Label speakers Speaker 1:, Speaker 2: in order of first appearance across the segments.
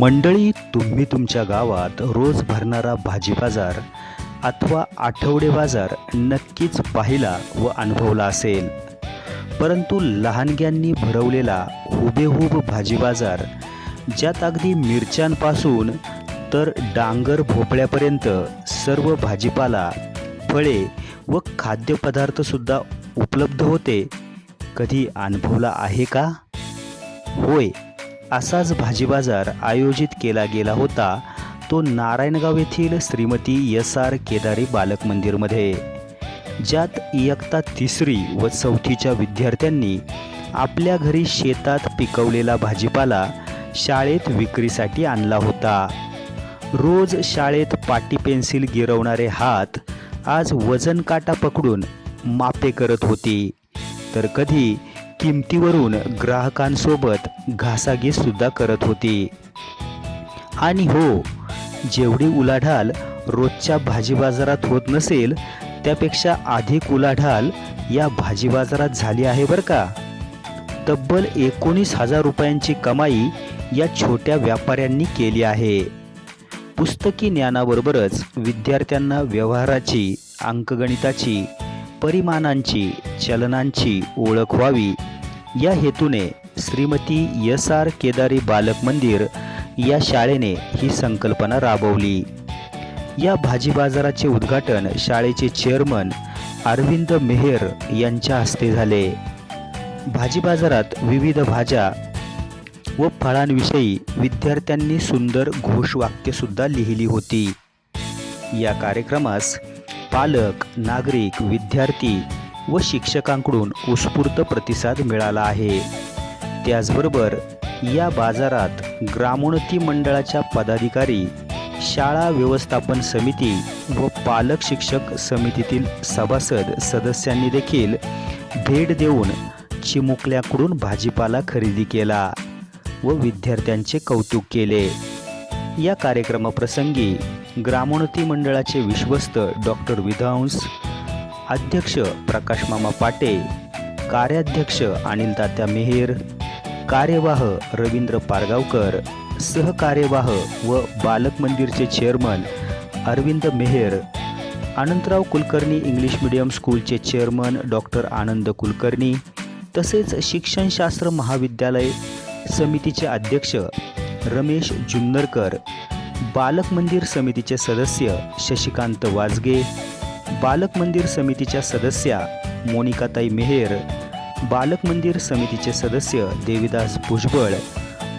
Speaker 1: मंडळी तुम्ही तुमच्या गावात रोज भरणारा भाजी बाजार अथवा आठवडे बाजार नक्कीच पाहिला व अनुभवला असेल. परंतु लहानग्यांनी भरवलेला हुबेहूब भाजी बाजार ज्यात अगदी मिरच्यांपासून तर डांगर भोपळ्यापर्यंत सर्व भाजीपाला फळे व खाद्यपदार्थसुद्धा उपलब्ध होते कधी अनुभवला आहे का? होय. असाच भाजी बाजार आयोजित केला गेला होता. तो नारायणगाव येथील श्रीमती एस आर केदारी बालक मंदिरमध्ये. ज्यात इयत्ता तिसरी व चौथीच्या विद्यार्थ्यांनी आपल्या घरी शेतात पिकवलेला भाजीपाला शाळेत विक्रीसाठी आणला होता. रोज शाळेत पाटी पेन्सिल गिरवणारे हात आज वजन काटा पकडून मापे करत होती. तर कधी किमतीवरून ग्राहकांसोबत घासाघीससुद्धा करत होती. आणि हो जेवढी उलाढाल रोजच्या भाजी बाजारात होत नसेल त्यापेक्षा अधिक उलाढाल या भाजी बाजारात झाली आहे बरं का? तब्बल एकोणीस हजार रुपयांची कमाई या छोट्या व्यापाऱ्यांनी केली आहे. पुस्तकी ज्ञानाबरोबरच विद्यार्थ्यांना व्यवहाराची अंकगणिताची परिमाणांची चलनांची ओळख व्हावी. या हेतूने श्रीमती एस आर केदारी बालक मंदिर या शाळेने ही संकल्पना राबवली. या भाजी बाजाराचे उद्घाटन शाळेचे चेअरमन अरविंद मेहर यांच्या हस्ते झाले. भाजी बाजारात विविध भाज्या व फळांविषयी विद्यार्थ्यांनी सुंदर घोषवाक्यसुद्धा लिहिली होती. या कार्यक्रमास पालक नागरिक विद्यार्थी व शिक्षकांकडून उत्स्फूर्त प्रतिसाद मिळाला आहे. त्याचबरोबर या बाजारात ग्रामोन्नती मंडळाच्या पदाधिकारी शाळा व्यवस्थापन समिती व पालक शिक्षक समितीतील सभासद सदस्यांनी देखील भेट देऊन चिमुकल्याकडून भाजीपाला खरेदी केला व विद्यार्थ्यांचे कौतुक केले. या कार्यक्रमाप्रसंगी ग्रामोन्नती मंडळाचे विश्वस्त डॉक्टर विधांस अध्यक्ष प्रकाश मामा पाटे कार्याध्यक्ष अनिल तात्या मेहेर कार्यवाह रवींद्र पारगावकर सहकार्यवाह व बालक मंदिरचे chairman Arvind Meher Anantrao Kulkarni English medium स्कूलचे चेअरमन डॉक्टर आनंद कुलकर्णी तसेच शिक्षणशास्त्र महाविद्यालय समितीचे अध्यक्ष रमेश जुन्नरकर बालक मंदिर समितीचे सदस्य शशिकांत वाजगे बालक मंदिर समितीच्या सदस्या मोनिकाताई मेहेर बालक मंदिर समितीचे सदस्य देविदास भुजबळ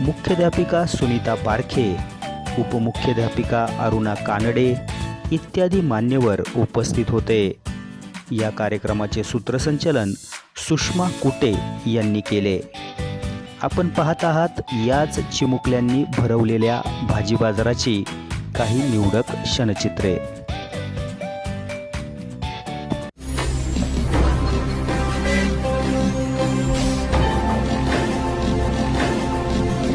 Speaker 1: मुख्याध्यापिका सुनीता पारखे उपमुख्याध्यापिका अरुणा कानडे इत्यादी मान्यवर उपस्थित होते. या कार्यक्रमाचे सूत्रसंचलन सुषमा कुटे यांनी केले. आपण पाहत आहात याच चिमुकल्यांनी भरवलेल्या भाजी बाजाराची काही निवडक क्षणचित्रे.